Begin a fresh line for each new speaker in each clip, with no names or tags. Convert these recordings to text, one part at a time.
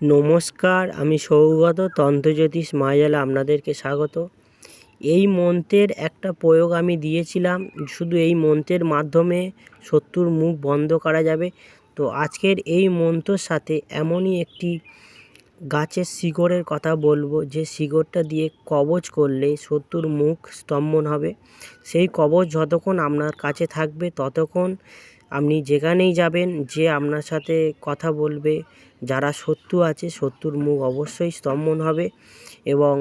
নমস্কার, আমি সৌগত তন্ত্রজ্যোতিষ মায়াজালে আপনাদেরকে স্বাগত। এই মন্ত্রের একটা প্রয়োগ আমি দিয়েছিলাম, শুধু এই মন্ত্রের মাধ্যমে শত্রুর মুখ বন্ধ করা যাবে। তো আজকের এই মন্ত্রর সাথে এমনই একটি গাছের শিকড়ের কথা বলব, যে শিকড়টা দিয়ে কবচ করলে শত্রুর মুখ স্তম্ভন হবে। সেই কবচ যতক্ষণ আপনার কাছে থাকবে, ততক্ষণ আপনি যেখানেই যাবেন, যে আপনার সাথে কথা বলবে, যারা শত্রু আছে, শত্রুর মুখ অবশ্যই স্তম্ভন হবে এবং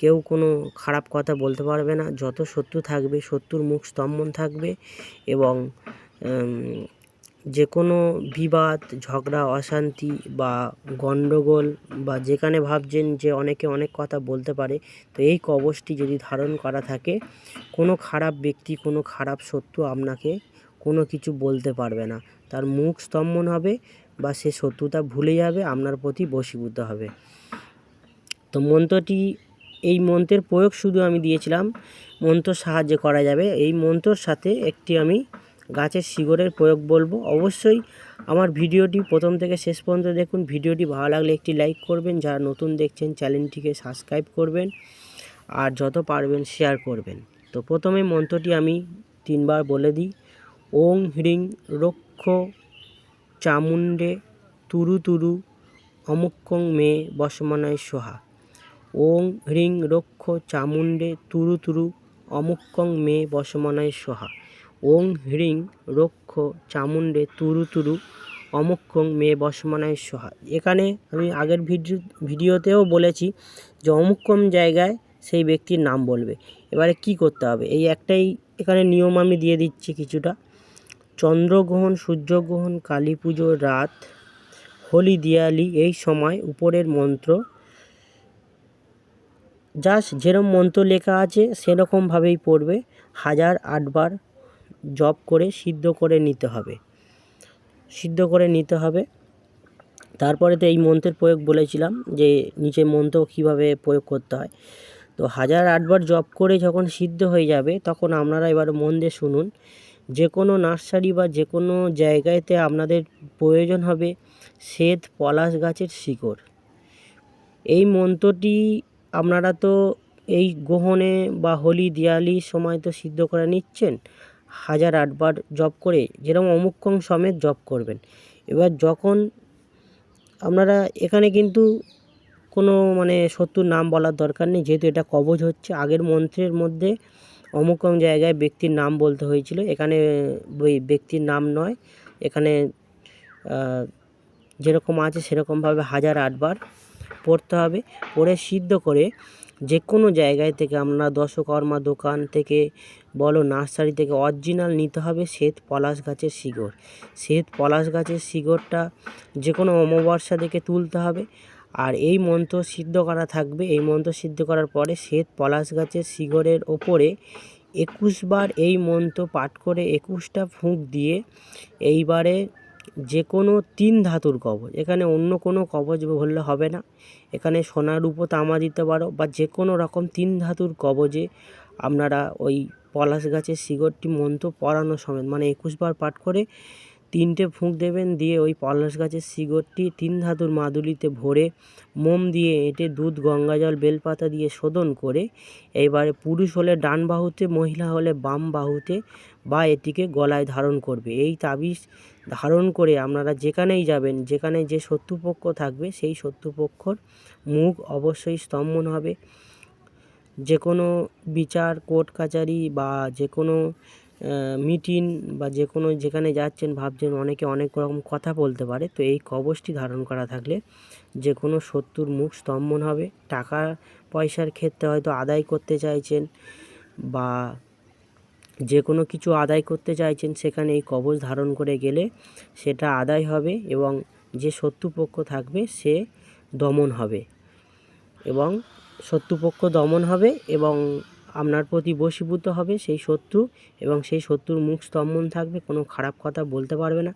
কেউ কোনো খারাপ কথা বলতে পারবে না। যত শত্রু থাকবে, শত্রুর মুখ স্তম্ভন থাকবে এবং যে কোনো বিবাদ, ঝগড়া, অশান্তি বা গণ্ডগোল বা যেখানে ভাবছেন যে অনেকে অনেক কথা বলতে পারে, তো এই কবচটি যদি ধারণ করা থাকে, কোনো খারাপ ব্যক্তি, কোনো খারাপ শত্রু আপনাকে কোনো কিছু বলতে পারবে না। তার মুখ স্তম্ভন হবে বা সে শত্রুতা ভুলে যাবে, আপনার প্রতি বশীভূত হবে। তো মন্ত্রটি, এই মন্ত্রের প্রয়োগ শুধু আমি দিয়েছিলাম। মন্ত্র সাহায্যে করা যাবে। এই মন্ত্রর সাথে একটি আমি গাছের শিকড়ের প্রয়োগ বলব। অবশ্যই আমার ভিডিওটি প্রথম থেকে শেষ পর্যন্ত দেখুন। ভিডিওটি ভালো লাগলে একটি লাইক করবেন। যারা নতুন দেখছেন, চ্যানেলটিকে সাবস্ক্রাইব করবেন আর যত পারবেন, শেয়ার করবেন। তো প্রথমে মন্ত্রটি আমি তিনবার বলে দিই। ওং হ্রিং রক্ষ চামুণ্ডে তুরু তুরু অমুক্কং মে বসমনায় সোহা। ওং হ্রিং রক্ষ চামুণ্ডে তুরু তুরু অমুক্কং মে বসমনায় সোহা। ওং হ্রিং রক্ষ চামুণ্ডে তুরু তুরু অমুক্ষং মে বসমনায় সোহা। এখানে আমি আগের ভিডিও, ভিডিওতেও বলেছি যে অমুক্ষম জায়গায় সেই ব্যক্তির নাম বলবে। এবারে কি করতে হবে? এই একটাই এখানে নিয়ম আমি দিয়ে দিচ্ছি কিছুটা। চন্দ্রগ্রহণ, সূর্যগ্রহণ, কালী পুজোর রাত, হোলি, দিয়ালি এই সময় উপরের মন্ত্র। জাস্ট যেরকম মন্ত্র লেখা আছে সেরকমভাবেই পড়বে। হাজার আটবার জপ করে সিদ্ধ করে নিতে হবে। সিদ্ধ করে নিতে হবে। তারপরে তো এই মন্ত্রের প্রয়োগ বলেছিলাম যে নিচে মন্ত্র কীভাবে প্রয়োগ করতে হয়। তো হাজার আটবার জপ করে যখন সিদ্ধ হয়ে যাবে তখন আপনারা এবার মন দিয়ে শুনুন যে কোনো নার্সারি বা যে কোনো জায়গাতে আপনাদের প্রয়োজন হবে শ্বেত পলাশ গাছের শিকড়। এই মন্ত্রটি আপনারা তো এই গ্রহণে বা হোলি, দিয়ালির সময় তো সিদ্ধ করে নিচ্ছেন, হাজার আটবার জপ করে যেরকম অমুক্ষং সমেত জপ করবেন। এবার যখন আপনারা এখানে কিন্তু কোনো মানে শত্রুর নাম বলার দরকার নেই, যেহেতু এটা কবজ হচ্ছে, আগের মন্ত্রের মধ্যে অমুক জায়গায় ব্যক্তির নাম বলতে হয়েছিল। এখানে ওই ব্যক্তির নাম নয়, এখানে যেরকম আছে সেরকমভাবে হাজার আটবার পড়তে হবে। পড়ে সিদ্ধ করে যে কোনো জায়গায় থেকে আমরা দশকর্মা দোকান থেকে বলো নার্সারি থেকে অরিজিনাল নিতে হবে শ্বেত পলাশ গাছের শিকড়। শ্বেত পলাশ গাছের শিকড়টা যে কোনো অমাবস্যা থেকে তুলতে হবে। আর এই মন্ত্র সিদ্ধ করা থাকবে। এই মন্ত্র সিদ্ধ করার পরে শ্বেত পলাশ গাছের শিকড়ের ওপরে একুশ বার এই মন্ত্র পাঠ করে একুশটা ফুঁক দিয়ে এইবারে যে কোনো তিন ধাতুর কবচ, এখানে অন্য কোনো কবচ বললে হবে না। এখানে সোনার রূপো, তামা দিতে পারো বা যে কোনো রকম তিন ধাতুর কবজে আপনারা ওই পলাশ গাছের শিকড়টি মন্ত্র পড়ানো সমেত মানে একুশ বার পাঠ করে তিনটে ফুঁক দেবেন দিয়ে ওই পলাশ গাছের শিকড়টি তিন ধাতুর মাদুলিতে ভরে মোম দিয়ে এঁটে দুধ, গঙ্গা জল, বেলপাতা দিয়ে শোধন করে এইবারে পুরুষ হলে ডান বাহুতে, মহিলা হলে বাম বাহুতে বা এটিকে গলায় ধারণ করবে। এই তাবিজ ধারণ করে আপনারা যেখানেই যাবেন, যেখানে যে শত্রুপক্ষ থাকবে, সেই শত্রুপক্ষর মুখ অবশ্যই স্তম্ভন হবে। যে কোনো বিচার, কোর্ট, কাচারি বা যে কোনো মিটিং বা যে কোনো যেখানে যাচ্ছেন ভাবছেন অনেকে অনেক রকম কথা বলতে পারে, তো এই কবচটি ধারণ করা থাকলে যে কোনো শত্রুর মুখ স্তম্ভন হবে। টাকা পয়সার ক্ষেত্রে হয়তো আদায় করতে চাইছেন বা যে কোনো কিছু আদায় করতে চাইছেন, সেখানে এই কবচ ধারণ করে গেলে সেটা আদায় হবে এবং যে শত্রুপক্ষ থাকবে সে দমন হবে এবং শত্রুপক্ষ দমন হবে এবং আপনার প্রতি বশীভূত হবে, সেই শত্রু এবং সেই শত্রুর মুখ স্তম্ভন থাকবে, কোনো খারাপ কথা বলতে পারবে না।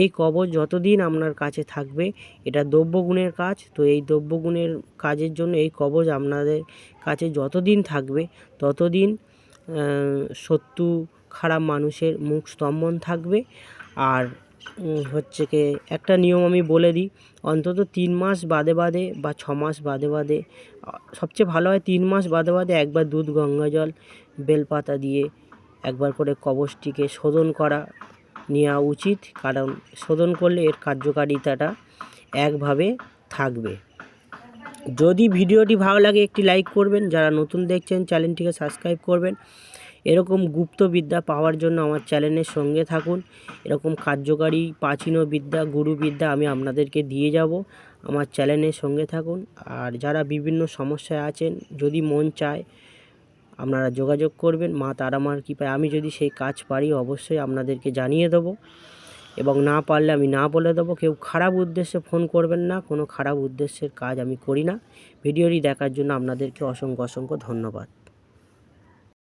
এই কবচ যতদিন আপনার কাছে থাকবে, এটা দ্রব্যগুণের কাজ। তো এই দ্রব্যগুণের কাজের জন্য এই কবচ আপনাদের কাছে যতদিন থাকবে, ততদিন শত্রু, খারাপ মানুষের মুখ স্তম্ভন থাকবে। আর হচ্ছে কি, একটা নিয়ম আমি বলে দিই, অন্তত তিন মাস বাদে বাদে বা ছ মাস বাদে বাদে, সবচেয়ে ভালো হয় তিন মাস বাদে বাদে একবার দুধ গঙ্গা জল, বেলপাতা দিয়ে একবার করে কবচটিকে শোধন করা নেওয়া উচিত, কারণ শোধন করলে এর কার্যকারিতাটা একভাবে থাকবে। যদি ভিডিওটি ভালো লাগে একটি লাইক করবেন, যারা নতুন দেখছেন চ্যানেলটিকে সাবস্ক্রাইব করবেন। এরকম গুপ্ত বিদ্যা পাওয়ার জন্য আমার চ্যানেলের সঙ্গে থাকুন। এরকম কার্যকারী প্রাচীন বিদ্যা গুরু বিদ্যা আমি আপনাদেরকে দিয়ে যাব। আমার চ্যানেলের সঙ্গে থাকুন। আর যারা বিভিন্ন সমস্যায় আছেন, যদি মন চায়, আপনারা যোগাযোগ করবেন। মা তারা তারামার কৃপায় আমি যদি সেই কাজ পারি, অবশ্যই আপনাদেরকে জানিয়ে দেবো। এবং না পারলে আমি না বলে দেবো। কেউ খারাপ উদ্দেশ্যে ফোন করবেন না। কোনো খারাপ উদ্দেশ্যের কাজ আমি করি না। ভিডিওটি দেখার জন্য আপনাদেরকে অসংখ্য অসংখ্য ধন্যবাদ।